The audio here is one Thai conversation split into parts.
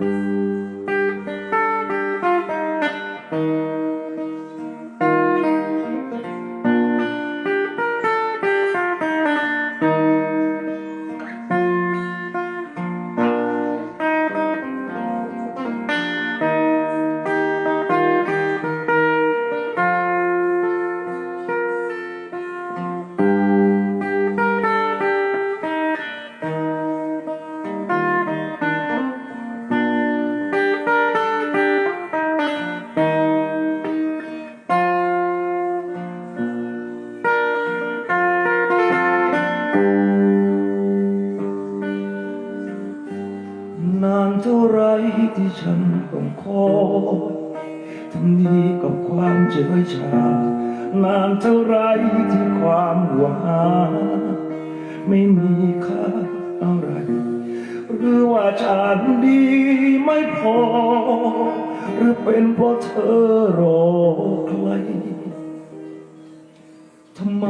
น อรอใครทำไม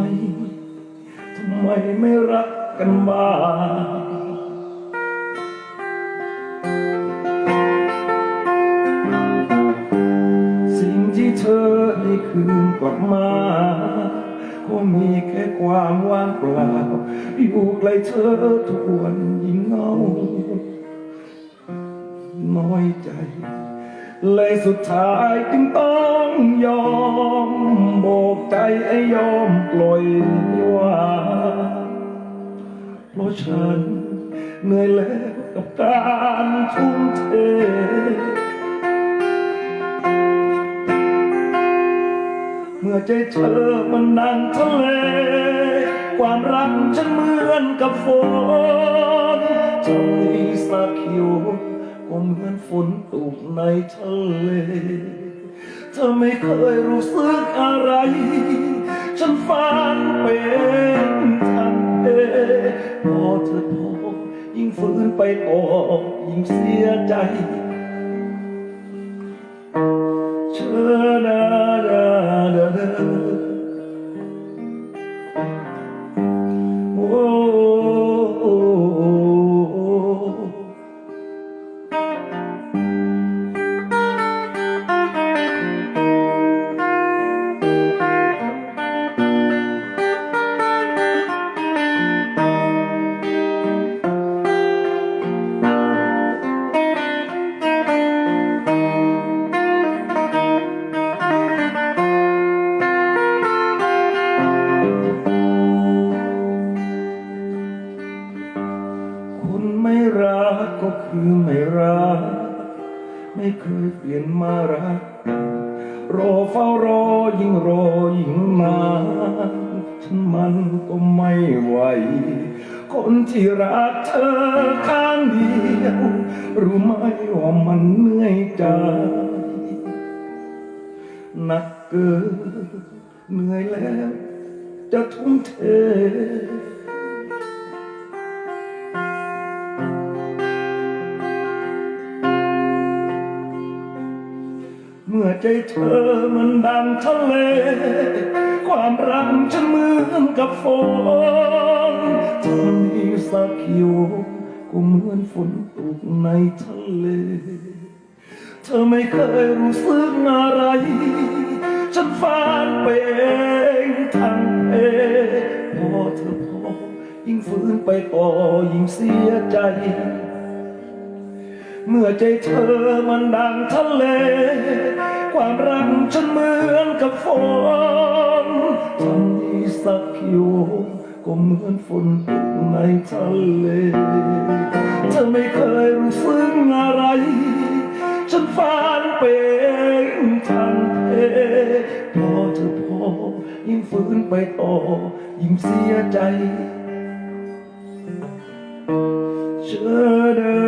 ทำไมไม่รักกันบ้างสิ่งที่เธอได้คืนกลับมาก็มีแค่ความว่างเปล่า อยู่ไกลเธอทุกวันยิ่งเงา น้อยใจ เลยสุดท้ายจึงต้องยอมโบกใจไอ้ยอมปล่อยวางเพราะฉันเหนื่อยแล้วกับการทุ่มเทเมื่อใจเธอมันดังทะเล ความรักฉันเหมือนกับฝนจะมีสักคิว ก็เหมือนฝนตกในทะเลเธอไม่เคยรู้สึกอะไร ฉันฝันเป็นทันเอพอเธอพอยิ่งฝืนไปออกยิ่งเสียใจ รู้ไหมว่ามันเหนื่อยใจหนักเกินเหนื่อยแล้ว จะทุ่มเทเมื่อใจเธอมันดังทะเล ความรักฉันเหมือนกับฝนถ้ามีสักคิว ก็เหมือนฝนตกในทะเล เธอไม่เคยรู้สึกอะไร ฉันฝันไปเองทั้งเพพอเธอพอ ยิ่งฝืนไปต่อยิ่งเสียใจ เมื่อใจเธอมันดังทะเล ความรักฉันเหมือนกับฝนทำนี้สักคิว ก็เหมือนฝนตกในทะเลเธอไม่เคยรู้สึกอะไร ฉันฝันเป็นทันเพพอเธอพอยิ่งฝืนไปต่อยิ่งเสียใจเชอดาด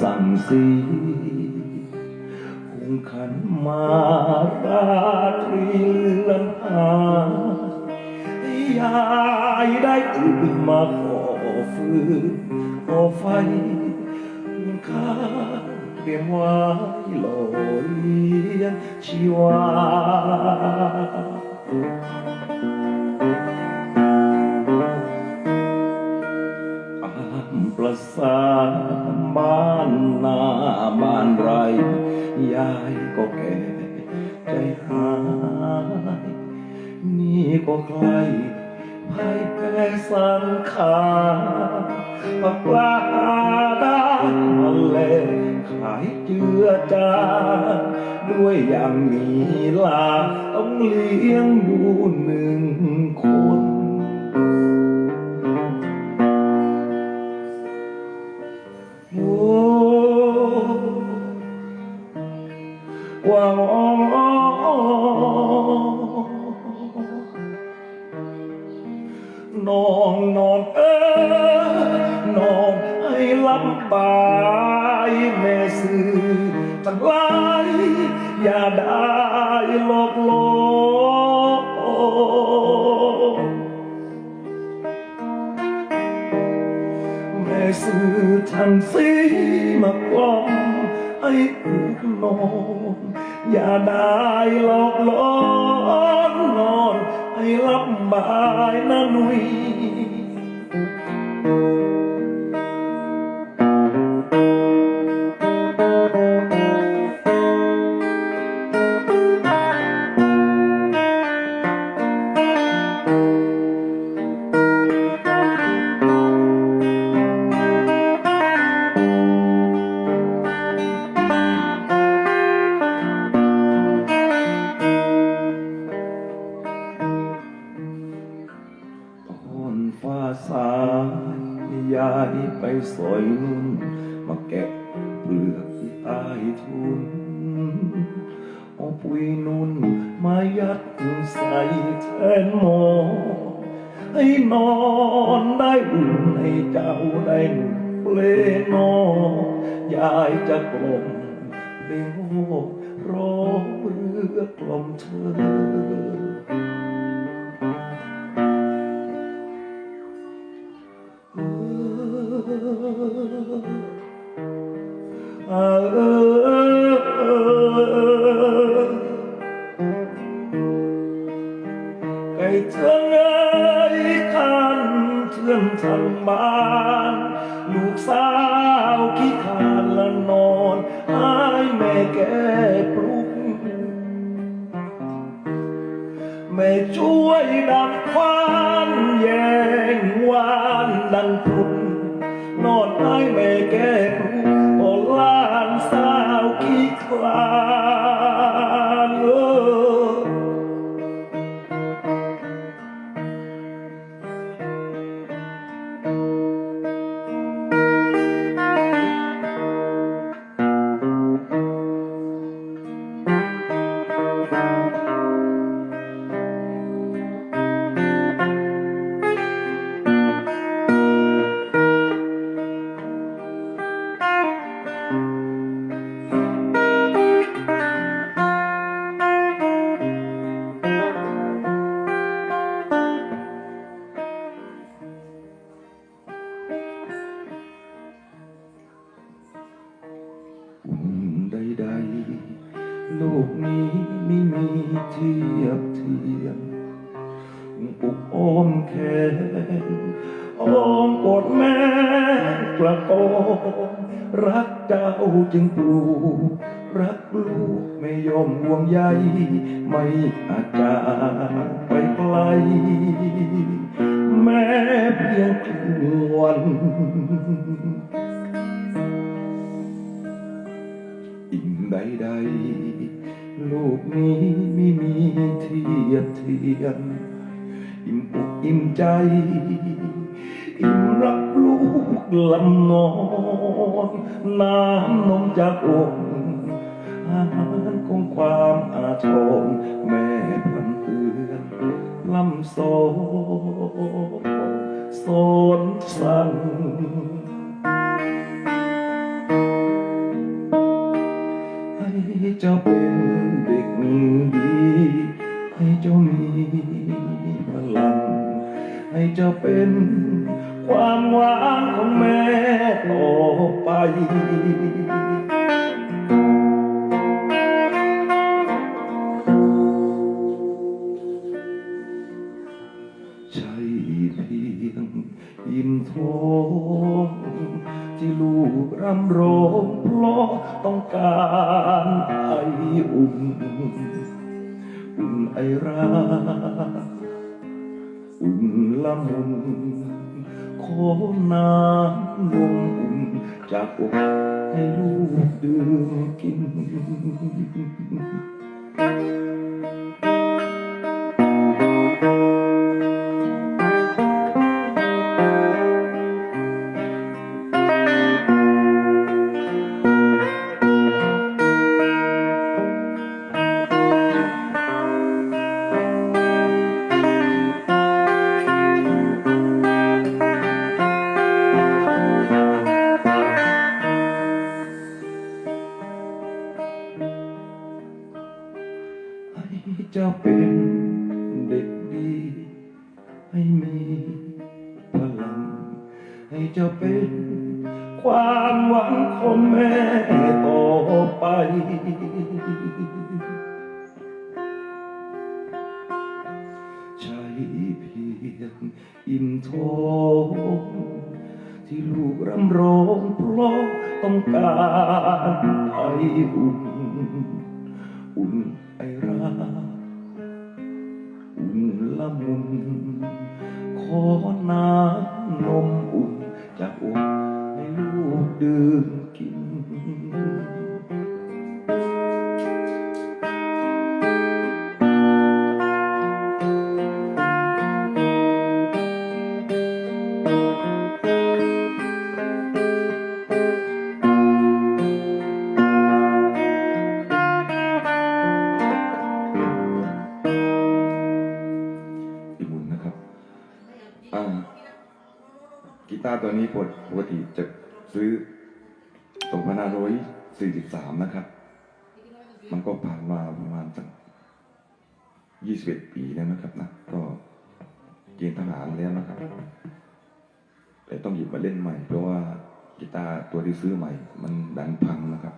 สั่งสีคงขันมาราตรีลื่อนหายายได้ตื่นมาขอฟืนขอไฟข้าเตรียมไว้หล่อเลี้ยงชีวาามประสาบ้านนาบ้านไร ยายก็แก่ใจหาย นี่ก็ใกล้ภายแก่สังขาปักปลาได้มาแลขายเจือจานด้วยอย่างมีลา ต้องเลี้ยงดูหนึ่งคน ว้าน้องนอนเอ้น้องให้ลำบายแม่สื่อทั้งหลายอย่าได้ลบ อ ไปสอยนุ่นมาแกะเปลือกที่ใต้ทุนเอาปุยนุ่นมายัดใส่แทนหมอให้นอนได้อุ่นให้เจ้าได้นุ่นเปลนอยายจะกลมเพลโร้องเรือกล่อมเธอ แก้ปลุกไม่ช่วยดับควันแยงวานดังพุนนอนให้ไม่ ลกนี้ไม่มีเทียบเทียมปุกอ้อมแขนอ้อมกอดแม่กระโปงรักเจ้าจึงปลูกรักลูกไม่ยอมห่วงใยไม่อาจจากไปไกล แม้เพียงครึ่งวันอิ่มใดๆโลูกนี้ไม่มีเทียบเทียมอิ่มอกอิ่มใจ อิ่มรักลูกลำนอนน้ำนมจากอกอาหารของความอาทรแม่พันเตือนลำโซโซนสั่น ให้เจ้าเป็นเด็กดี ให้เจ้ามีพลัง ให้เจ้าเป็นความหวังของแม่ต่อไปใช่เพียงอิ่มท้องที่ลูกร่ำร้องเพราะต้องการ อุ่นอุ่นไอราอุ่นละมุนขอน้ำนมอุ่นจากอกให้ลูกดื่มกิน ไออุ่น อุ่นไอรักอุ่นละมุน ขอน้ำนมอุ่นจากอกให้ลูกดื่มาร์ตัวนี้ปกติจะซื้อ2543 นะครับ มันก็ผ่านมาประมาณสัก21 ปีแล้วนะครับนะ ก็เกณฑ์ทหารแล้วนะครับ แต่ต้องหยิบมาเล่นใหม่ เพราะว่ากีตาร์ตัวที่ซื้อใหม่ มันดันพังนะครับ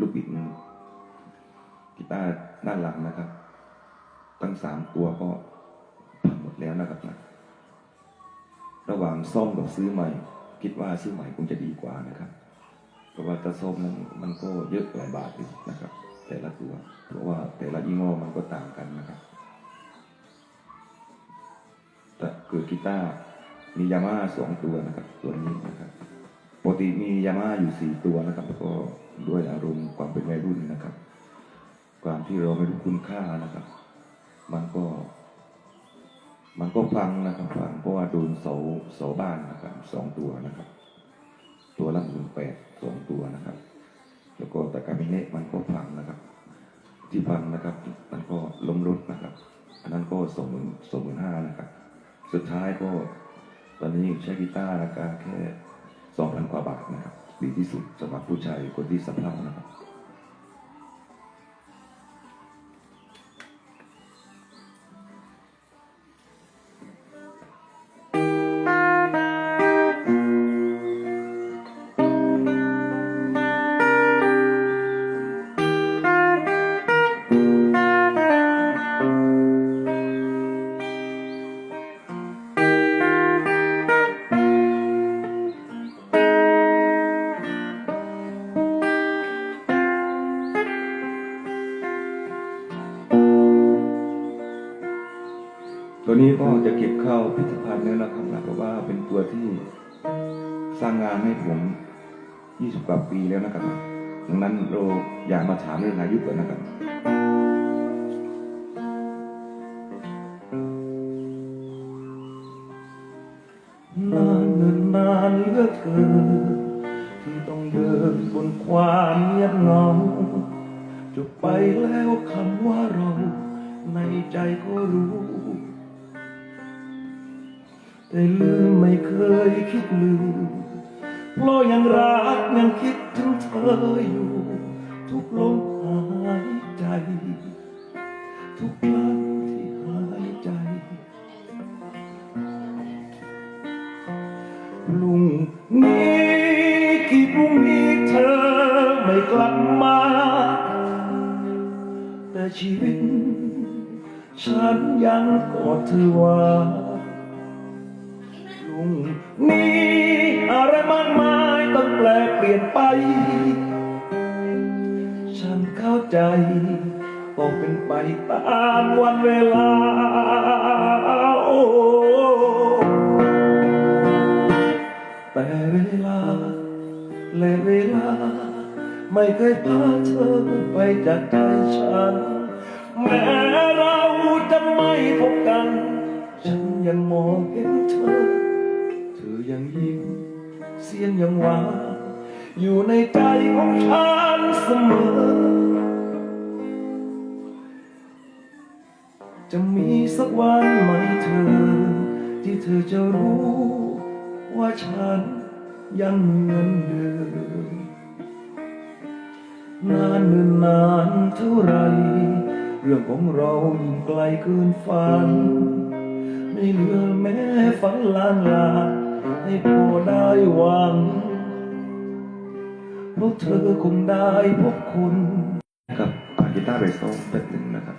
ลูกบิดกีตาร์ด้านหลังนะครับ ตั้งสามตัวก็พังหมดแล้วนะครับนะ ระหว่างซ่อมกับซื้อใหม่ คิดว่าซื้อใหม่คงจะดีกว่านะครับ เพราะว่าถ้าซ่อมนั้นมันก็เยอะหลายบาทอยู่นะครับ แต่ละตัว เพราะว่าแต่ละยี่ห้อมันก็ต่างกันนะครับแต่คือกีตาร์มียามาฮ่าสองตัวนะครับ ตัวนี้นะครับปกติมียามาฮ่าอยู่สี่ตัวนะครับ แล้วก็ด้วยอารมณ์ความเป็นวัยรุ่นนะครับ ความที่เราไม่รู้คุณค่านะครับ มันก็ ก็พังนะครับพังเพราะว่าโดนเสาเสาบ้านนะครับสองตัวนะครับ ตัวละหมื่นแปดสองตัวนะครับ แล้วก็ตะกามิเนะมันก็พังนะครับ ที่พังนะครับ มันก็ล้มรถนะครับ อันนั้นก็สองหมื่นสองหมื่นห้านะครับ สุดท้ายก็ ตอนนี้ใช้กีตาร์ราคาแค่สองพันกว่าบาทนะครับ ดีที่สุดสำหรับผู้ชายคนที่สำเร็จนะครับ สร้างงานให้ผม20กว่าปีแล้วนะครับดังนั้นเราอยากมาถามเรื่องอายุก่อนนะครับนานเนินนานเหลือเกินที่ต้องเดินบนความเงียบเหงาจบไปแล้วคำว่าเรา ในใจก็รู้ แต่ลืมไม่เคยคิดลืม เพราะยังรักยังคิดถึงเธออยู่ ทุกลม เข้าใจต้องเป็นไปตามวันเวลาโอ้แต่เวลาและเวลา ไม่เคยพาเธอไปจากใจฉัน แม้เราจะไม่พบกัน ฉันยังมองเห็นเธอ เธอยังยิ้มเสียงยังหวาน อยู่ในใจของฉันเสมอ จะมีสักวันไหมเธอ ที่เธอจะรู้ ว่าฉันยังเหมือนเดิมนานเนินนานเท่าไร เรื่องของเรายิ่งไกลเกินฝัน ไม่เหลือแม้ฝันลางลาให้พอได้หวัง รู้เธอคงได้พบคนกับกีตาร์เบสโซแบบหนึ่งนะครับ